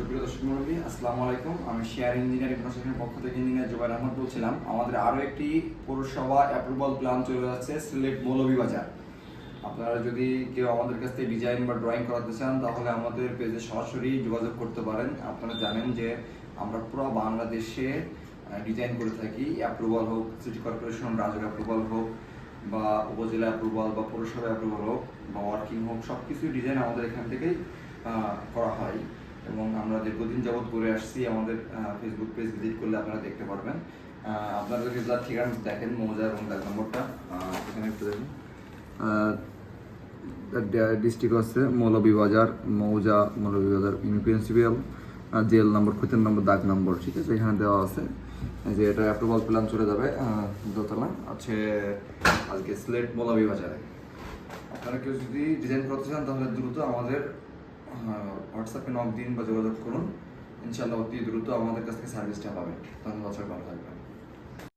সুপ্রিয় দর্শক মন্ডলী, আসসালামু আলাইকুম। আমি শেয়ার ইঞ্জিনিয়ারিং প্রশাসনের পক্ষ থেকে ইঞ্জিনিয়ার জুবাইর আহমদ বলছিলাম, আমাদের আরও একটি পৌরসভা অ্যাপ্রুভাল প্ল্যান চলে যাচ্ছে সিলেট মৌলভীবাজার। আপনারা যদি কেউ আমাদের কাছ থেকে ডিজাইন বা ড্রয়িং করাতে চান, তাহলে আমাদের পেজে সরাসরি যোগাযোগ করতে পারেন। আপনারা জানেন যে আমরা পুরো বাংলাদেশে ডিজাইন করে থাকি। অ্যাপ্রুভাল হোক সিটি কর্পোরেশন রাজুর অ্যাপ্রুভাল হোক, বা উপজেলা অ্যাপ্রুভাল বা পৌরসভা অ্যাপ্রুভাল হোক, বা ওয়ার্কিং হোক সব কিছু ডিজাইন আমাদের এখান থেকেই করা হয়। এবং আমরা দীর্ঘদিন যাবৎ করে আসছি, আমাদের ফেসবুক পেজ ভিজিট করলে আপনারা দেখতে পারবেন। আপনারা যদি যার ঠিকানা দেখেন, মৌজা এবং ডাক নম্বরটা এখানে একটু দেখুন। ডিস্ট্রিক্ট হচ্ছে মৌলভীবাজার মৌজা মৌলবী মৌলভীবাজার ইউনিপ্রিন্সিপাল জেল নম্বর, খুঁতের নম্বর, দাগ নম্বর, ঠিক আছে? এখানে দেওয়া আছে। যে এটা অ্যাপ্রুভাল প্ল্যান চলে যাবে দোতলা, আছে আজকে স্লেট মৌলভীবাজারে আপনারা কেউ যদি ডিজাইন করতে চান, তাহলে দ্রুত আমাদের হোয়াটসঅ্যাপে নক দিন বা যোগাযোগ করুন। ইনশাআল্লাহ অতি দ্রুত আমাদের কাছ থেকে সার্ভিসটা পাবেন। ধন্যবাদ, সবাই ভালো থাকবেন।